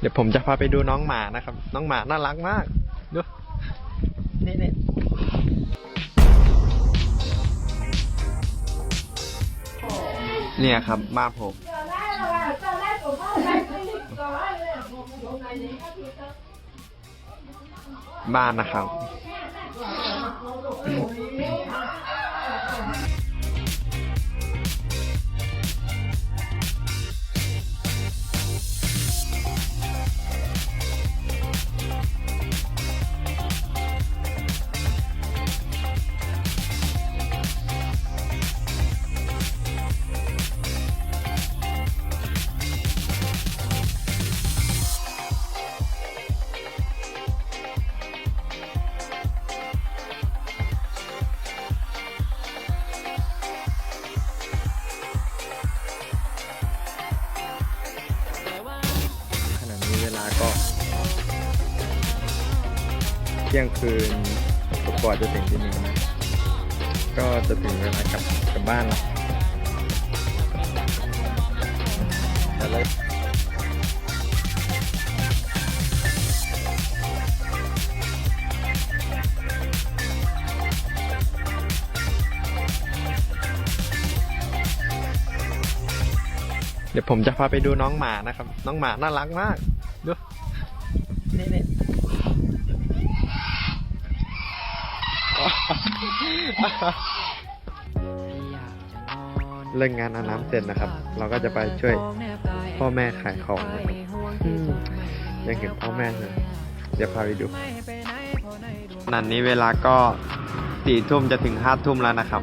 เดี๋ยวผมจะพาไปดูน้องหมานะครับ น้องหมาน่ารักมากดูนี่นี่เนี่ยครับบ้านผมบ้านนะครับ ก็เที่ยงคืนกว่าจะถึงที่นี่นะก็จะถึงเวลากลับกลับบ้านแล้ว เดี๋ยวผมจะพาไปดูน้องหมานะครับ น้องหมาน่ารักมาก ดูนี่นี่เลิกงานอาบน้ำเสร็จนะครับ เราก็จะไปช่วยพ่อแม่ขายของนะครับอืมยังเห็นพ่อแม่เลยเดี๋ยวพาไปดูนันนี้เวลาก็สี่ทุ่มจะถึงห้าทุ่มแล้วนะครับ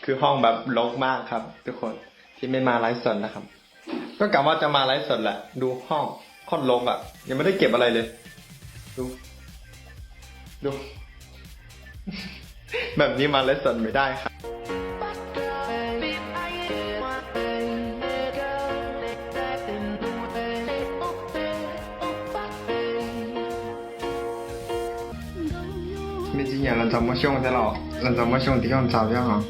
มหลังจากนั้นก็นั่งไปเรื่อยๆ คือห้องแบบรกมากครับ ทุกคนที่ไม่มาไลฟ์สดนะครับ ก็กะว่าจะมาไลฟ์สดแหละ ดูห้องค่อนรกอ่ะ ยังไม่ได้เก็บอะไรเลย ดู ดู แบบนี้มาไลฟ์สดไม่ได้ครับ 没经验，人怎么凶的了？人怎么凶的很糟糕哈？